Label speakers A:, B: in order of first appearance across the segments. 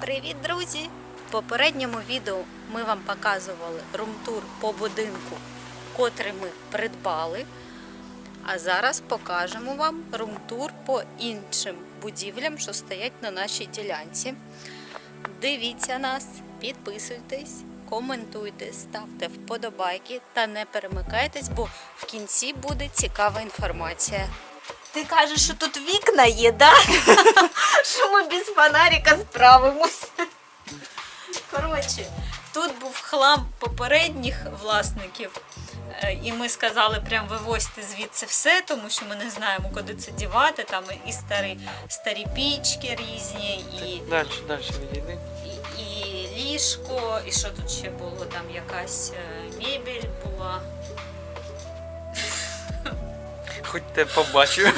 A: Привіт, друзі! В попередньому відео ми вам показували румтур по будинку, котрий ми придбали. А зараз покажемо вам румтур по іншим будівлям, що стоять на нашій ділянці. Дивіться нас, підписуйтесь, коментуйте, ставте вподобайки та не перемикайтесь, бо в кінці буде цікава інформація. Ти кажеш, що тут вікна є, да? що ми без фонарика справимось. Коротше, тут був хлам попередніх власників. Е, І ми сказали, прям вивозьте звідси все, тому що ми не знаємо, куди це дівати. Там і старі, старі пічки різні, і,
B: Далі, далі відійди.
A: і, і ліжко, і що тут ще було, там якась е, мебель була.
B: Хоч те побачу.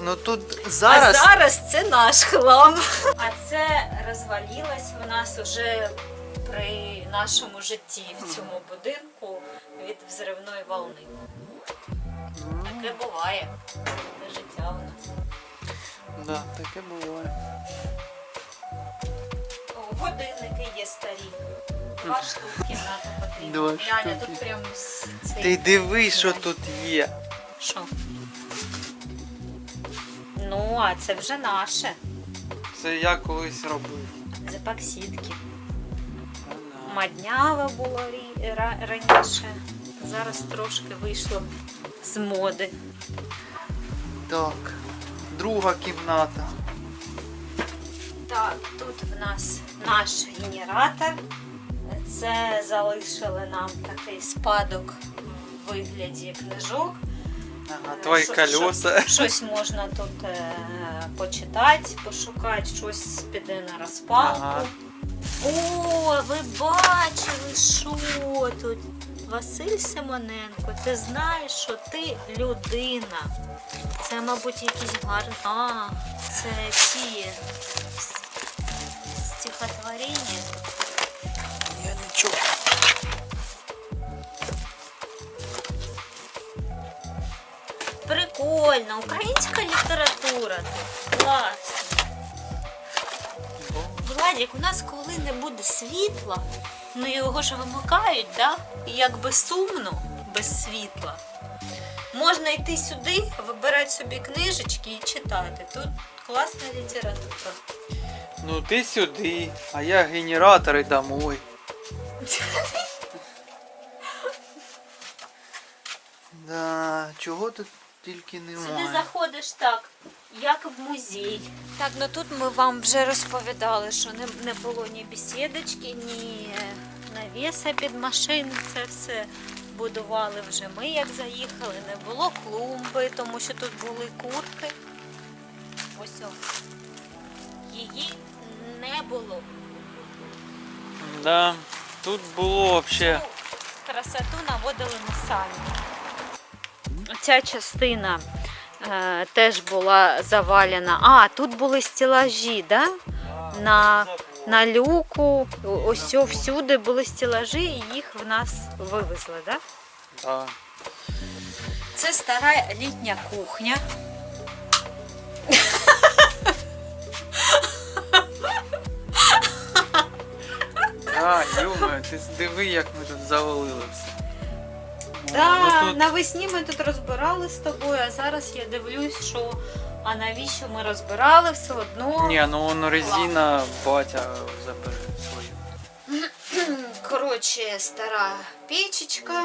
B: ну тут зараз.
A: А зараз це наш хлам. А це розвалилось в нас уже при нашому житті в цьому будинку від взривної волни. Таке буває. Це життя у нас.
B: Да, таке буває.
A: Годинники є старі. Два штуки НАТО потрібно.
B: Два штуки.
A: тут прям з цей-
B: Ти диви, що тут є.
A: Що? Ну, а це вже наше.
B: Це я колись робив.
A: З епоксидки.
B: Ага.
A: Маднява було рі- ра- раніше. Зараз трошки вийшло з моди.
B: Так, друга кімната.
A: Так, тут в нас наш генератор. Це залишили нам такий спадок в вигляді книжок.
B: Ага, твої
A: що-
B: колеса.
A: що- Щось можна тут е, почитати, пошукати, щось піде на розпалку.
B: Ага.
A: О, ви бачили, що тут? Василь Симоненко, ти знаєш, що ти людина. Це, мабуть, якісь гарні. А, це ті с- стихотворення.
B: Я не.
A: Прикольно, українська література тут. Класно. Владик, у нас коли не буде світла, ну його ж вимикають, да? І якби сумно без світла. Можна йти сюди, вибирати собі книжечки і читати. Тут класна література.
B: Ну ти сюди, а я генератори домой. Да, чого тут тільки
A: Сюди
B: немає.
A: заходиш так, як в музей. Так, ну тут ми вам вже розповідали, що не, не було ні бесідочки, ні навіса під машини. Це все будували вже ми, як заїхали. Не було клумби, тому що тут були курки. Ось о. Її не було.
B: Да, тут було взагалі.
A: Красоту наводили ми самі. Ця частина е, теж була завалена. А, тут були стелажі, да? На, на люку, ось всюди були стелажі, і їх в нас вивезли, да?
B: Да.
A: Це стара літня кухня.
B: Юма, ти диви, як ми тут завалили все.
A: Да,
B: Ну, тут-
A: навесні ми тут розбирали з тобою, а зараз я дивлюсь, що а навіщо ми розбирали все одно.
B: Ні, ну воно резина батя забере свою.
A: Коротше, стара печечка.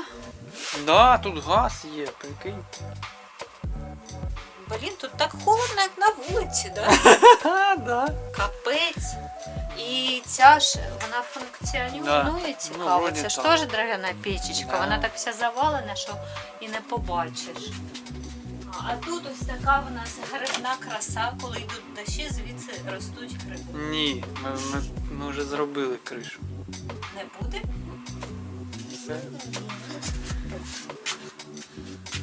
B: Да, тут газ є, прикинь.
A: Блін, тут так холодно, як на вулиці, да?
B: Да.
A: Капець. І ця ж вона функціонує
B: Да. Ну,
A: цікаво.
B: вроді
A: Це ж теж дерев'яна печечка,
B: Да.
A: вона так вся завалена, що і не побачиш. А а тут ось така в нас грибна краса, коли йдуть дощі, звідси ростуть гриби.
B: Ні, ми, ми, ми вже зробили кришу.
A: Не буде?
B: Все.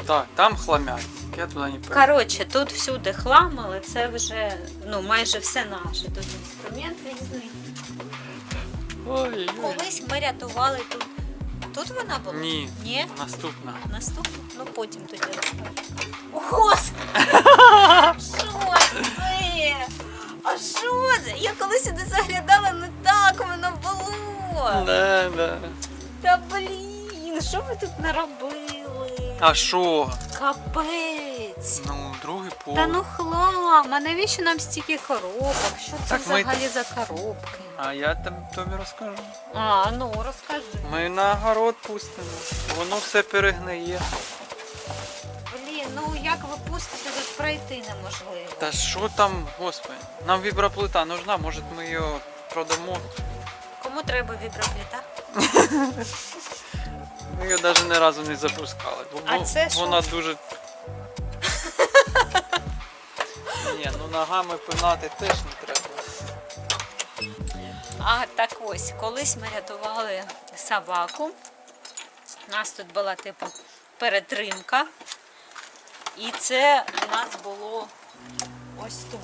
B: Так, там хламять. Я туди не пойду.
A: Коротше, тут всюди хлам, але це вже ну, майже все наше. Тут інструмент різний.
B: Ой.
A: Колись ми рятували тут. Тут вона була?
B: Ні,
A: Ні?
B: наступна.
A: Наступну? Ну потім тоді розкажу. О, Господи! Що це? А що Я коли сюди заглядала, не так воно було.
B: Да, да.
A: Та блін, що ви тут наробили?
B: А що?
A: Капець.
B: Ну, другий
A: пол.
B: Та
A: ну хлам, а навіщо нам стільки коробок? Що це
B: Так ми-
A: взагалі за коробки?
B: А я там тобі розкажу.
A: А, ну розкажи.
B: Ми на огород пустимо. Воно все перегниє.
A: Блін, ну як ви пустите, тут пройти неможливо.
B: Та що там, господи, нам віброплита нужна, може ми її продамо.
A: Кому треба вібропліта?
B: Ми її навіть ні разу не запускали. Бо
A: А
B: бо
A: це що?
B: вона дуже. Ні, ну ногами пинати теж не треба.
A: А так ось, колись ми рятували собаку. У нас тут була типу перетримка. І це у нас було ось тут.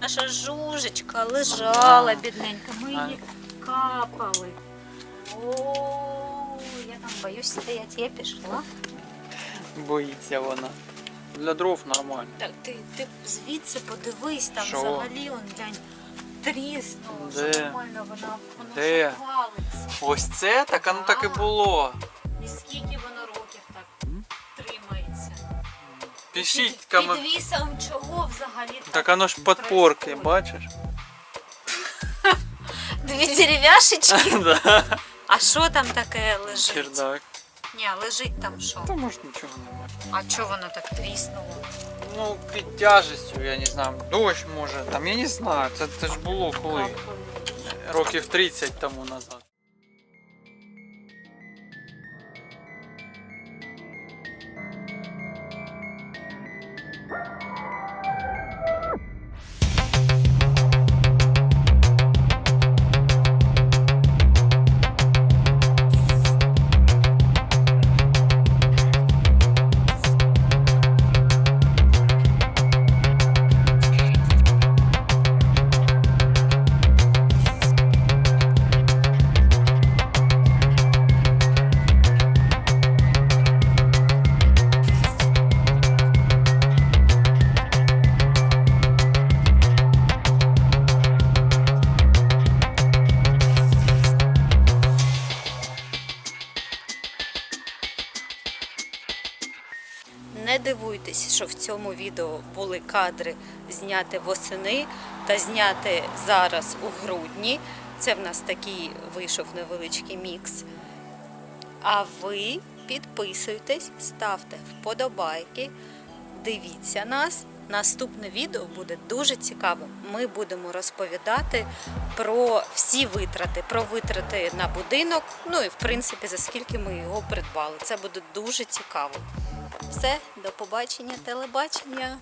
A: Наша жужечка лежала бідненька, ми її капали. О, боюсь стояти, я пішла.
B: Боїться вона. Для дров нормально.
A: Так, ти, ти звідси подивись, там
B: Що?
A: взагалі он глянь. Тріснуло, що нормально вона, воно
B: Де?
A: ж валиться.
B: Ось це так, воно так і було.
A: І скільки воно років так тримається?
B: Пишіть
A: Під,
B: кому.
A: під вісом чого взагалі
B: Так воно ж подпорки,
A: происходит?
B: бачиш?
A: Дві дерев'яшечки?
B: Да.
A: А що там таке лежить?
B: Чердак.
A: Ні, лежить там що?
B: Та може нічого немає.
A: А чого воно так тріснуло?
B: Ну, під тяжестю, я не знаю, дощ може, там, я не знаю, це, це ж було коли? Років 30 тому назад.
A: Дивуйтесь, що в цьому відео були кадри зняти восени та зняти зараз у грудні. Це в нас такий вийшов невеличкий мікс. А ви підписуйтесь, ставте вподобайки, дивіться нас. Наступне відео буде дуже цікавим. Ми будемо розповідати про всі витрати, про витрати на будинок. Ну і в принципі за скільки ми його придбали. Це буде дуже цікаво. Все, до побачення, телебачення.